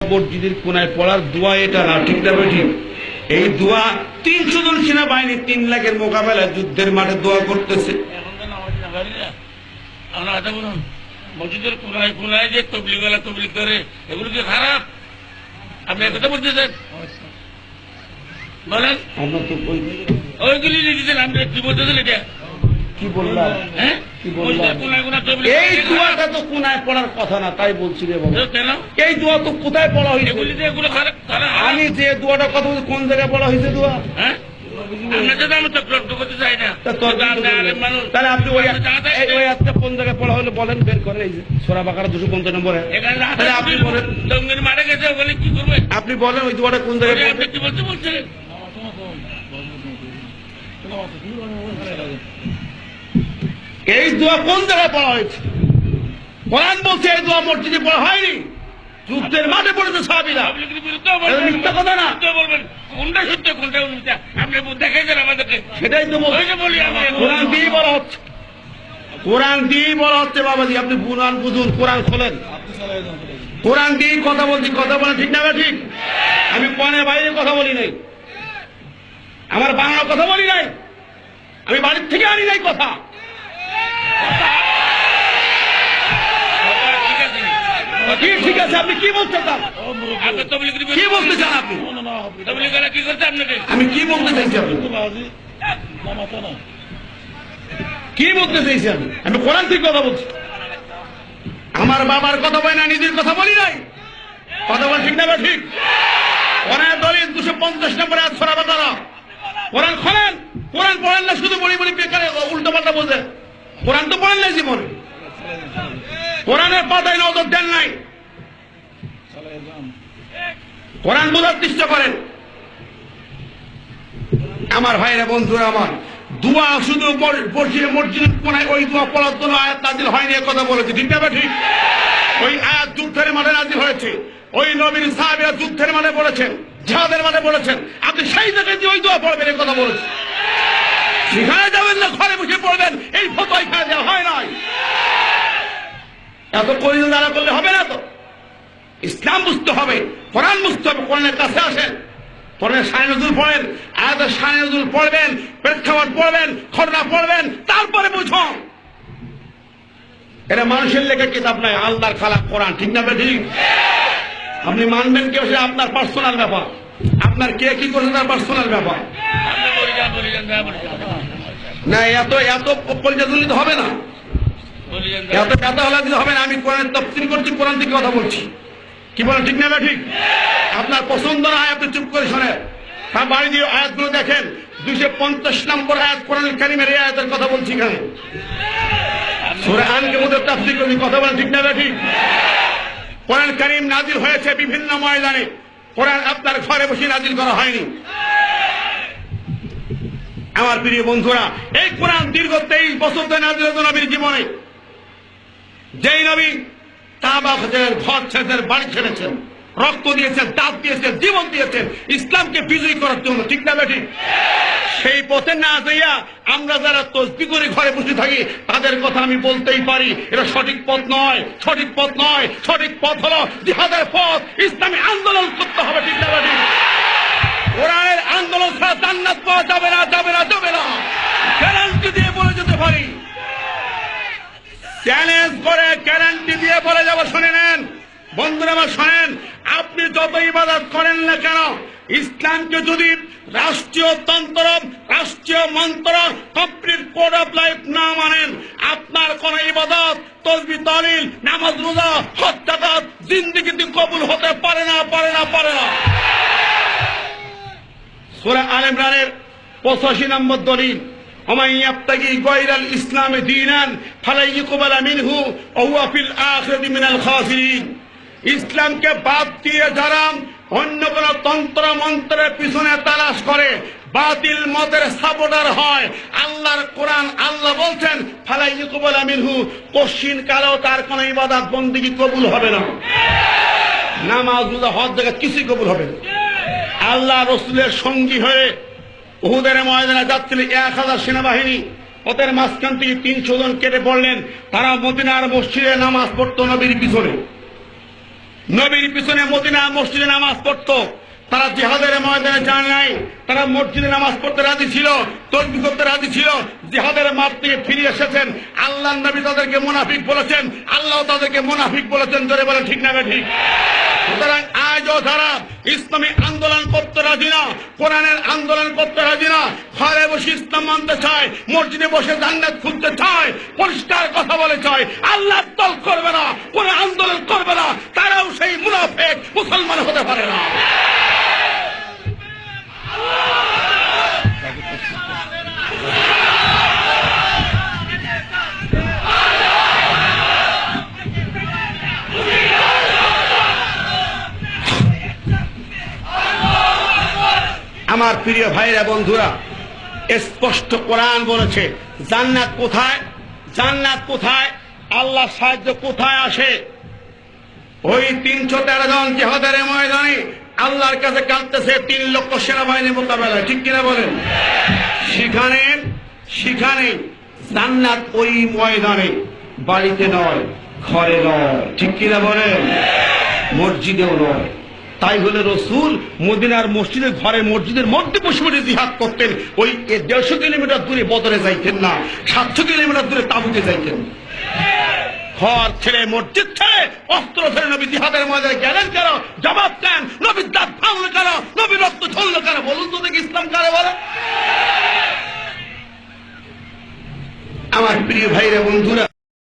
মসজিদের কোনায় পড়ার দোয়া এটা না ঠিক না ঠিক এই দোয়া তিনশো জন সেনাবাহিনী তিন লাখের মোকাবেলায় যুদ্ধের মাঠে দোয়া করতেছে। বলুন মসজিদের কোনায় কোনায় যে তবলিগলা তবলিগ করে এগুলো কি খারাপ? আপনি একথা বলতেছেন বলেন। ওইগুলি লিখেছেন আপনি কি বলতেছেন এটা? কি বললাম? হ্যাঁ? এই দোয়াটা তো কোনায় পড়ার কথা না তাই বলছি রে বাবা। এই দোয়া তো কোথায় পড়া হয়েছে? আমি যে দোয়াটা কথা বলছি কোন জায়গায় পড়া হয়েছে দোয়া? হ্যাঁ? তাহলে আপনি ওই ওই আজকে কোন জায়গায় পড়া হলো বলেন বের করে এই যে সোরা বাকারা দুশো পঞ্চান্ন নম্বরে। তাহলে আপনি বলেন। জঙ্গির মারা গেছে ওখানে কি করবে? আপনি বলেন ওই দোয়াটা কোন জায়গায়? কি বলতে এই দোয়া কোন জায়গায় পড়া হয়েছে? কোরআন বলছে এই দোয়া মসজিদে পড়া হয়নি। যুদ্ধের মাঠে পড়েছে সাহাবিরা। মিথ্যা কথা না। বলবেন। কোনটা সত্য কোনটা মিথ্যা আপনি দেখাইছেন আমাদেরকে। সেটাই তো বলি কোরআন দিয়ে বলা হচ্ছে। কোরআন দিয়ে বলা হচ্ছে বাবাজি আপনি কোরআন বুঝুন কোরআন খোলেন। কোরআন দিয়ে কথা বলছি। কথা বলা ঠিক না ঠিক আমি কোরআনের বাইরে কথা বলি নাই। আমার বাংলা কথা বলি নাই। আমি বাড়ির থেকে আনি নাই কথা। কি ঠিক আছে আপনি কি বলতে চান? কি বলতে চান আপনি? কি আপনাকে? আমি কি বলতে চাইছি আপনি? কি বলতে চাইছি আমি আমি কোরআন থেকে কথা বলছি। আমার বাবার কথা বলে না নিজের কথা বলি নাই। কথা বল ঠিক না ঠিক? কোরআন দলিল দুশো পঞ্চাশ নম্বরে আজ ছড়াবে তারা কোরআন খোলেন কোরআন পড়েন না শুধু বলি বলি বেকারে উল্টো পাল্টা বোঝেন কোরআন তো পড়েন না জীবনে। কোরআনের পাতায় নজর দেন নাই। কোরআন বোঝার চেষ্টা করেন। আমার ভাইরা, বন্ধুরা আমার, দোয়া শুধু মসজিদে, মসজিদের কোনায় ওই দোয়া পড়ার জন্য আয়াত নাজিল হয়নি কথা বলেছে। ঠিক না ঠিক? ওই আয়াত যুদ্ধের মাঠে নাজিল হয়েছে। ওই নবীর সাহাবিরা যুদ্ধের মাঠে পড়েছেন জিহাদের মাঠে পড়েছেন আপনি সেই জায়গায় ওই দোয়া পড়বেন কথা বলেছে। সেখানে যাবেন না, ঘরে বসে পড়বেন, এই ফটো এখানে দেওয়া হয় নাই। এত করিল দ্বারা করলে হবে না তো? ইসলাম বুঝতে হবে, কোরআন বুঝতে হবে, কোরআনের কাছে আসেন। কোরআনের সায় নজরুল পড়েন, আয়াতের সায় নজরুল পড়বেন, প্রেক্ষাপট পড়বেন, খরনা পড়বেন, তারপরে বুঝুন। এটা মানুষের লেখা কিতাব নয়, আল্লাহর খালা কোরআন, ঠিক না ঠিক আপনি মানবেন কেউ সেটা আপনার পার্সোনাল ব্যাপার। আপনার কে কি করছে তার পার্সোনাল ব্যাপার? না, এত এত পরিচালনিত হবে না। এত ব্যথা হলে হবে না, আমি কোরআন তফসিল করছি, কোরআন থেকে কথা বলছি। কি বলেন ঠিক না ঠিক? আপনার পছন্দ না হয় আপনি চুপ করে শোনেন। তার বাড়ি দিয়ে আয়াতগুলো দেখেন। দুইশো পঞ্চাশ নম্বর আয়াত কোরআন কারিমের এই আয়াতের কথা বলছি এখানে সুরে আনকে মধ্যে তাফসিল করছি কথা বলেন, ঠিক না ঠিক? কোরআন কারিম নাজিল হয়েছে বিভিন্ন ময়দানে। কোরআন আপনার ঘরে বসে নাজিল করা হয়নি। আমার প্রিয় বন্ধুরা, এই কোরআন দীর্ঘ তেইশ বছর ধরে নাজিল হতো নবীর জীবনে। যেই নবী কাবা ঘরের ঘর ছেড়েছেন বাড়ি ছেড়েছেন রক্ত দিয়েছেন, দাঁত দিয়েছেন, জীবন দিয়েছেন। ইসলামকে বিজয়ী করার জন্য, ঠিক না বেঠিক সেই পথে না যাইয়া আমরা যারা তসবি করে ঘরে বসে থাকি, তাদের কথা আমি বলতেই পারি। এটা সঠিক পথ নয়, সঠিক পথ নয়, সঠিক পথ হলো জিহাদের পথ। ইসলামী আন্দোলন করতে হবে, ঠিক না বেঠিক কোরআনের আন্দোলন ছাড়া জান্নাত পাওয়া যাবে না যাবে না যাবে না। গ্যারান্টি দিয়ে বলে যেতে পারি। চ্যালেঞ্জ করে গ্যারান্টি দিয়ে বলে যাব, শুনে নেন। বন্ধুরা আমার শোনেন, আপনি যত ইবাদত করেন না কেন, ইসলামকে যদি রাষ্ট্রীয় তন্ত্র রাষ্ট্রীয় মন্ত্র কমপ্লিট কোড অফ লাইফ না মানেন, আপনার কোন ইবাদত, তসবি, তালিল, নামাজ, রোজা হত্যাকাত জিন্দিগিতে কবুল হতে পারে না পারে না পারে না। সুরা আল ইমরানের পঁচাশি নম্বর দলিল। ومن يبتغي غير الاسلام دينا فلن يقبل منه وهو في الاخره من الخاسرين ইসলামকে বাদ দিয়ে যারা অন্য কোন তন্ত্র মন্ত্রের পিছনে তালাশ করে বাতিল মতের সাপোর্টার হয় আল্লাহর কোরআন আল্লাহ বলছেন ফালাই ইকুবল আমিনহু কশিন কালেও তার কোন ইবাদত বন্দিগি কবুল হবে না নামাজ রোজা হজ জায়গা কিছুই কবুল হবে না আল্লাহ রসুলের সঙ্গী হয়ে উহুদের ময়দানে যাচ্ছিল এক হাজার সেনাবাহিনী। ওদের মাঝখান থেকে তিনশো জন কেটে পড়লেন। তারা মদিনার মসজিদে নামাজ পড়তো নবীর পিছনে। নবীর পিছনে মদিনা মসজিদে নামাজ পড়তো। তারা জেহাদের ময়দানে যান নাই। তারা মসজিদে নামাজ পড়তে রাজি ছিল, তসবি করতে রাজি ছিল। জেহাদের মাঠ থেকে ফিরে এসেছেন। আল্লাহ নবী তাদেরকে মুনাফিক বলেছেন। আল্লাহ তাদেরকে মুনাফিক বলেছেন। জোরে বলে ঠিক না ঠিক? সুতরাং আজও যারা ইসলামী আন্দোলন করতে রাজি না, কোরআনের আন্দোলন করতে রাজি না, ঘরে বসে ইসলাম মানতে চায়, মসজিদে বসে জান্নাত খুঁজতে চায়, পরিষ্কার কথা বলে চায়, আল্লাহ তল করবে না, কোন আন্দোলন করবে না, তারাও সেই মুনাফেক মুসলমান হতে পারে না। আমার প্রিয় ভাইরা, বন্ধুরা, স্পষ্ট কোরআন বলেছে, জান্নাত কোথায়? জান্নাত কোথায়? আল্লাহ সাহায্য কোথায় আসে? ওই তিনশো তেরো জন জেহাদের ময়দানে আল্লাহর কাছে কাঁদতেছে, তিন লক্ষ সেনাবাহিনী মোকাবেলায়। ঠিক কিনা বলেন? সেখানে সেখানে জান্নাত ওই ময়দানে, বাড়িতে নয়, ঘরে নয়। ঠিক কিনা বলেন? মসজিদেও নয়। তাই হলে রসুল মদিনার মসজিদের ঘরে মসজিদের মধ্যে বসে বসে জিহাদ করতেন। ওই দেড়শো কিলোমিটার দূরে বদরে যাইতেন না, সাতশো কিলোমিটার দূরে তাবুতে যাইতেন। ঘর ছেড়ে, মসজিদ ছেড়ে, অস্ত্র ছেড়ে নবী জিহাদের ময়দানে গেলেন কেন? জবাব দেন, নবীর দাঁত ভাঙলো কেন? নবীর রক্ত ঝরলো কেন? বলুন তো দেখি ইসলাম কারে বলে। আমার প্রিয় ভাইরা বন্ধুরা